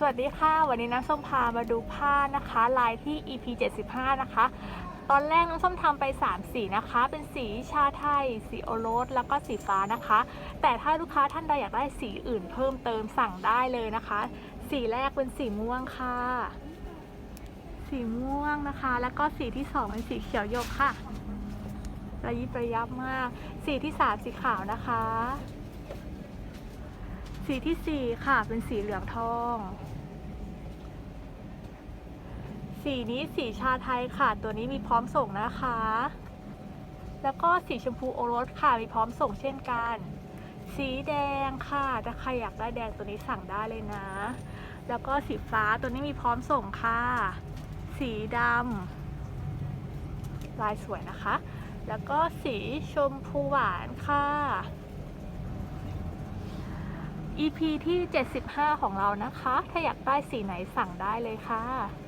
สวัสดีค่ะ วันนี้น้ำส้มพามาดูผ้านะคะ ลายที่ EP 75 นะคะ ตอนแรกน้ำส้มทำไป 3 สีนะคะ เป็นสีชาไทย สีโอรส แล้วก็สีฟ้านะคะ แต่ถ้าลูกค้าท่านใดอยากได้สีอื่นเพิ่มเติมสั่งได้เลยนะคะ สีแรกเป็นสีม่วงค่ะ สีม่วงนะคะ แล้วก็สีที่ 2 เป็นสีเขียวหยกค่ะ ระยิบระยับมาก สีที่ 3 สีขาวนะคะ สีที่4ค่ะเป็นสีเหลืองทอง สีนี้สีชาไทยค่ะ ตัวนี้มีพร้อมส่งนะคะ แล้วก็สีชมพูโอรสค่ะมีพร้อมส่งเช่นกัน สีแดงค่ะ ถ้าใครอยากได้แดงตัวนี้สั่งได้เลยนะ แล้วก็สีฟ้าตัวนี้มีพร้อมส่งค่ะ สีดำลายสวยนะคะ แล้วก็สีชมพูหวานค่ะ EP ที่ 75 ของเรานะคะ ถ้าอยากได้สีไหนสั่งได้เลยค่ะ